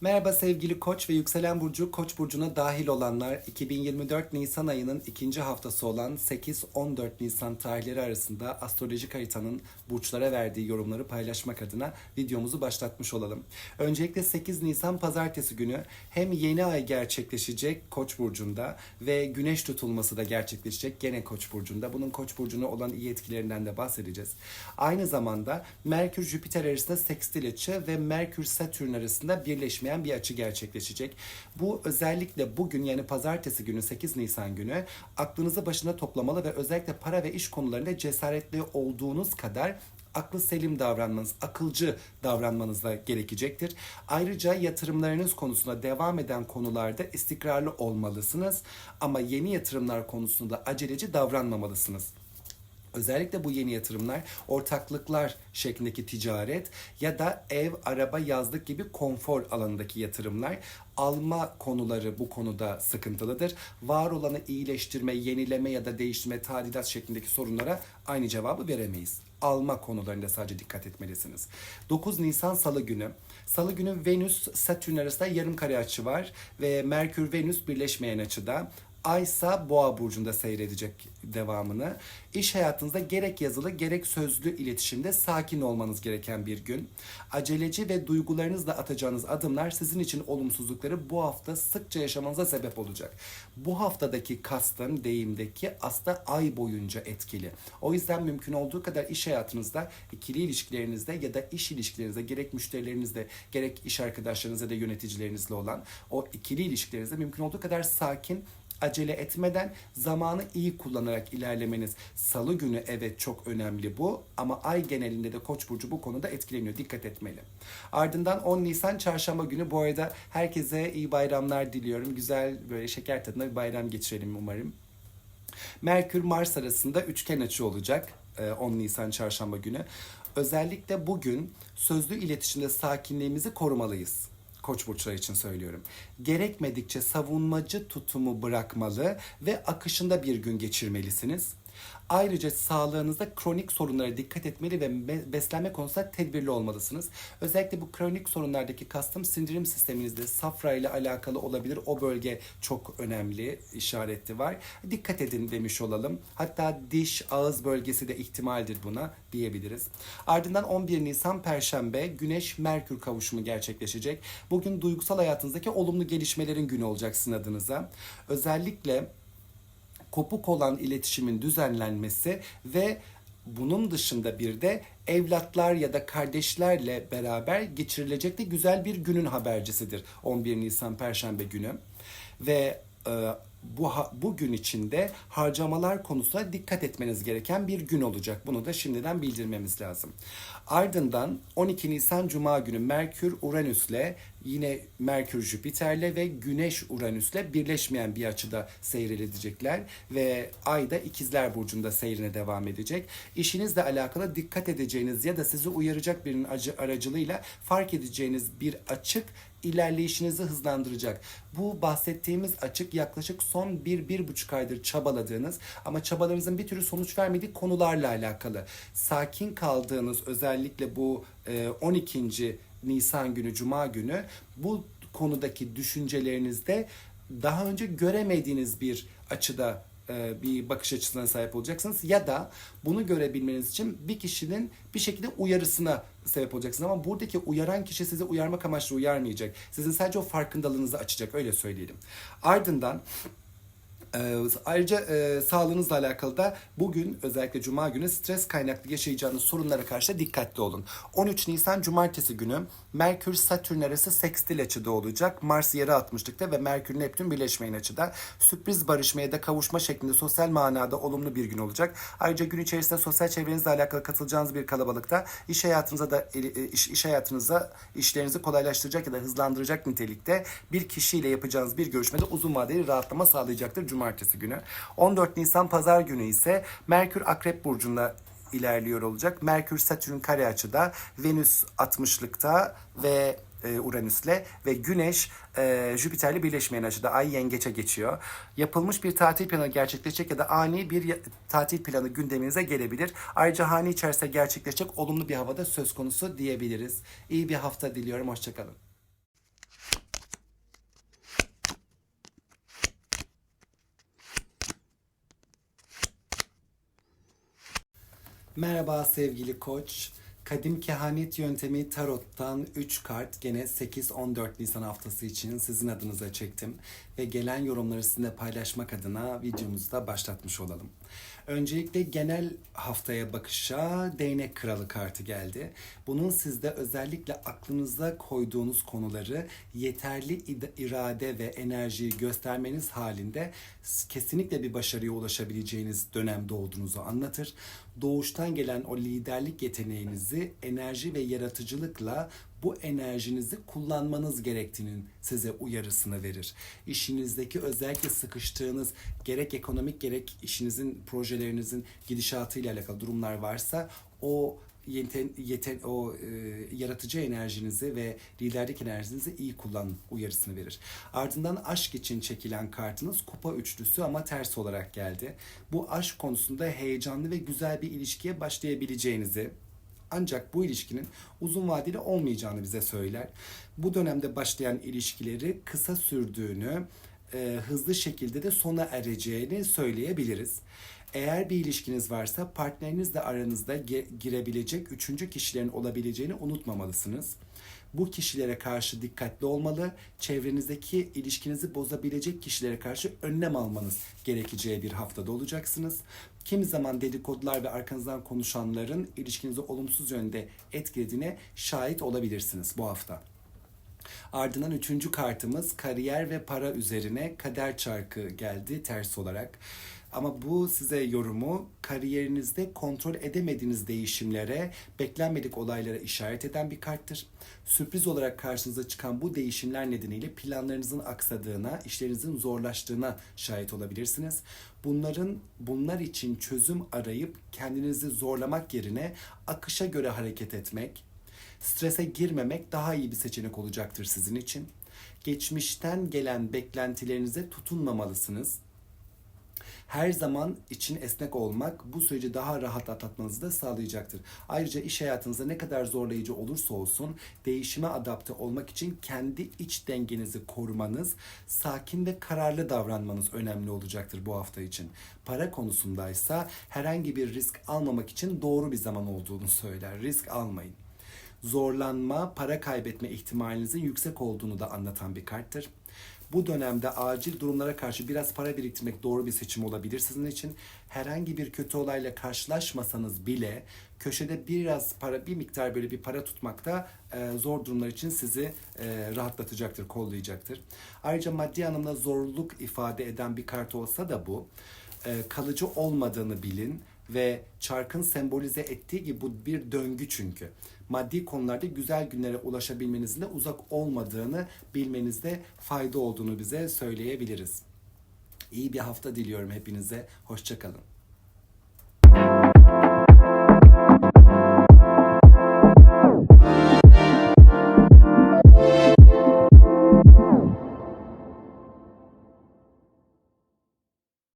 Merhaba sevgili Koç ve Yükselen Burcu Koç burcuna dahil olanlar 2024 Nisan ayının ikinci haftası olan 8-14 Nisan tarihleri arasında astrolojik haritanın burçlara verdiği yorumları paylaşmak adına videomuzu başlatmış olalım. Öncelikle 8 Nisan pazartesi günü hem yeni ay gerçekleşecek Koç burcunda ve güneş tutulması da gerçekleşecek gene Koç burcunda. Bunun Koç burcuna olan iyi etkilerinden de bahsedeceğiz. Aynı zamanda Merkür Jüpiter arasında sekstil açı ve Merkür Satürn arasında birleşmeyen bir açı gerçekleşecek. Bu özellikle bugün yani pazartesi günü 8 Nisan günü aklınızı başına toplamalı ve özellikle para ve iş konularında cesaretli olduğunuz kadar aklı selim davranmanız, akılcı davranmanız da gerekecektir. Ayrıca yatırımlarınız konusunda devam eden konularda istikrarlı olmalısınız ama yeni yatırımlar konusunda aceleci davranmamalısınız. Özellikle bu yeni yatırımlar ortaklıklar şeklindeki ticaret ya da ev, araba, yazlık gibi konfor alanındaki yatırımlar alma konuları bu konuda sıkıntılıdır. Var olanı iyileştirme, yenileme ya da değiştirme, tadilat şeklindeki sorunlara aynı cevabı veremeyiz. Alma konularında sadece dikkat etmelisiniz. 9 Nisan Salı günü. Salı günü Venüs Satürn arasında yarım kare açı var ve Merkür Venüs birleşmeyen açıda. Aysa Boğa burcunda seyredecek devamını. İş hayatınızda gerek yazılı gerek sözlü iletişimde sakin olmanız gereken bir gün. Aceleci ve duygularınızla atacağınız adımlar sizin için olumsuzlukları bu hafta sıkça yaşamanıza sebep olacak. Bu haftadaki kastım deyimdeki aslında ay boyunca etkili. O yüzden mümkün olduğu kadar iş hayatınızda, ikili ilişkilerinizde ya da iş ilişkilerinizde gerek müşterilerinizle gerek iş arkadaşlarınızla da yöneticilerinizle olan o ikili ilişkilerinizde mümkün olduğu kadar sakin acele etmeden zamanı iyi kullanarak ilerlemeniz. Salı günü evet çok önemli bu ama ay genelinde de Koç burcu bu konuda etkileniyor. Dikkat etmeli. Ardından 10 Nisan çarşamba günü bu arada herkese iyi bayramlar diliyorum. Güzel böyle şeker tadında bir bayram geçirelim umarım. Merkür Mars arasında üçgen açı olacak e, 10 Nisan çarşamba günü. Özellikle bugün sözlü iletişimde sakinliğimizi korumalıyız. Koç burçları için söylüyorum. Gerekmedikçe savunmacı tutumu bırakmalı ve akışında bir gün geçirmelisiniz. Ayrıca sağlığınızda kronik sorunlara dikkat etmeli ve be- beslenme konusunda tedbirli olmalısınız. Özellikle bu kronik sorunlardaki kastım sindirim sisteminizde safra ile alakalı olabilir. O bölge çok önemli işareti var. Dikkat edin demiş olalım. Hatta diş, ağız bölgesi de ihtimaldir buna diyebiliriz. Ardından 11 Nisan Perşembe Güneş Merkür kavuşumu gerçekleşecek. Bugün duygusal hayatınızdaki olumlu gelişmelerin günü olacak sizin adınıza. Özellikle kopuk olan iletişimin düzenlenmesi ve bunun dışında bir de evlatlar ya da kardeşlerle beraber geçirilecek de güzel bir günün habercisidir 11 Nisan Perşembe günü ve e, bu ha- bu gün içinde harcamalar konusuna dikkat etmeniz gereken bir gün olacak. Bunu da şimdiden bildirmemiz lazım. Ardından 12 Nisan Cuma günü Merkür Uranüs'le yine Merkür Jüpiter'le ve Güneş Uranüs'le birleşmeyen bir açıda seyredecekler ve Ay da İkizler Burcu'nda seyrine devam edecek. İşinizle alakalı dikkat edeceğiniz ya da sizi uyaracak birinin acı aracılığıyla fark edeceğiniz bir açık ilerleyişinizi hızlandıracak. Bu bahsettiğimiz açık yaklaşık son 1-1,5 aydır çabaladığınız ama çabalarınızın bir türlü sonuç vermediği konularla alakalı. Sakin kaldığınız özellikle bu 12. Nisan günü Cuma günü bu konudaki düşüncelerinizde daha önce göremediğiniz bir açıda e, bir bakış açısına sahip olacaksınız ya da bunu görebilmeniz için bir kişinin bir şekilde uyarısına sebep olacaksınız ama buradaki uyaran kişi sizi uyarmak amaçlı uyarmayacak. Sizin sadece o farkındalığınızı açacak öyle söyleyelim. Ardından ayrıca e, sağlığınızla alakalı da bugün özellikle cuma günü stres kaynaklı yaşayacağınız sorunlara karşı dikkatli olun. 13 Nisan cumartesi günü Merkür Satürn arası sekstil açıda olacak. Mars yarı atmışlıkta ve Merkür Neptün birleşmeyen açıda. Sürpriz barışmaya da kavuşma şeklinde sosyal manada olumlu bir gün olacak. Ayrıca gün içerisinde sosyal çevrenizle alakalı katılacağınız bir kalabalıkta iş hayatınıza da e, iş, iş hayatınıza işlerinizi kolaylaştıracak ya da hızlandıracak nitelikte bir kişiyle yapacağınız bir görüşmede uzun vadeli rahatlama sağlayacaktır cumartesi günü. 14 Nisan pazar günü ise Merkür Akrep burcunda ilerliyor olacak. Merkür Satürn kare açıda, Venüs 60'lıkta ve e, Uranüs'le ve Güneş e, Jüpiter'le birleşmeyen açıda Ay yengeçe geçiyor. Yapılmış bir tatil planı gerçekleşecek ya da ani bir tatil planı gündeminize gelebilir. Ayrıca hane içerisinde gerçekleşecek olumlu bir havada söz konusu diyebiliriz. İyi bir hafta diliyorum. Hoşçakalın. Merhaba sevgili koç. Kadim kehanet yöntemi tarottan 3 kart gene 8-14 Nisan haftası için sizin adınıza çektim. Ve gelen yorumları sizinle paylaşmak adına videomuzu da başlatmış olalım. Öncelikle genel haftaya bakışa değnek kralı kartı geldi. Bunun sizde özellikle aklınıza koyduğunuz konuları yeterli irade ve enerjiyi göstermeniz halinde kesinlikle bir başarıya ulaşabileceğiniz dönemde olduğunuzu anlatır. Doğuştan gelen o liderlik yeteneğinizi enerji ve yaratıcılıkla bu enerjinizi kullanmanız gerektiğinin size uyarısını verir. İşinizdeki özellikle sıkıştığınız gerek ekonomik gerek işinizin projelerinizin gidişatıyla alakalı durumlar varsa o yeten, yeten o e, yaratıcı enerjinizi ve liderlik enerjinizi iyi kullan uyarısını verir. Ardından aşk için çekilen kartınız kupa üçlüsü ama ters olarak geldi. Bu aşk konusunda heyecanlı ve güzel bir ilişkiye başlayabileceğinizi ancak bu ilişkinin uzun vadeli olmayacağını bize söyler. Bu dönemde başlayan ilişkileri kısa sürdüğünü, e, hızlı şekilde de sona ereceğini söyleyebiliriz. Eğer bir ilişkiniz varsa partnerinizle aranızda girebilecek üçüncü kişilerin olabileceğini unutmamalısınız. Bu kişilere karşı dikkatli olmalı, çevrenizdeki ilişkinizi bozabilecek kişilere karşı önlem almanız gerekeceği bir haftada olacaksınız. Kimi zaman dedikodular ve arkanızdan konuşanların ilişkinizi olumsuz yönde etkilediğine şahit olabilirsiniz bu hafta. Ardından üçüncü kartımız kariyer ve para üzerine kader çarkı geldi ters olarak. Ama bu size yorumu kariyerinizde kontrol edemediğiniz değişimlere, beklenmedik olaylara işaret eden bir karttır. Sürpriz olarak karşınıza çıkan bu değişimler nedeniyle planlarınızın aksadığına, işlerinizin zorlaştığına şahit olabilirsiniz. Bunların bunlar için çözüm arayıp kendinizi zorlamak yerine akışa göre hareket etmek, strese girmemek daha iyi bir seçenek olacaktır sizin için. Geçmişten gelen beklentilerinize tutunmamalısınız. Her zaman için esnek olmak bu süreci daha rahat atlatmanızı da sağlayacaktır. Ayrıca iş hayatınızda ne kadar zorlayıcı olursa olsun değişime adapte olmak için kendi iç dengenizi korumanız, sakin ve kararlı davranmanız önemli olacaktır bu hafta için. Para konusundaysa herhangi bir risk almamak için doğru bir zaman olduğunu söyler. Risk almayın zorlanma, para kaybetme ihtimalinizin yüksek olduğunu da anlatan bir karttır. Bu dönemde acil durumlara karşı biraz para biriktirmek doğru bir seçim olabilir sizin için. Herhangi bir kötü olayla karşılaşmasanız bile köşede biraz para, bir miktar böyle bir para tutmak da e, zor durumlar için sizi e, rahatlatacaktır, kollayacaktır. Ayrıca maddi anlamda zorluk ifade eden bir kart olsa da bu e, kalıcı olmadığını bilin ve çarkın sembolize ettiği gibi bu bir döngü çünkü. Maddi konularda güzel günlere ulaşabilmenizin de uzak olmadığını bilmenizde fayda olduğunu bize söyleyebiliriz. İyi bir hafta diliyorum hepinize. Hoşçakalın.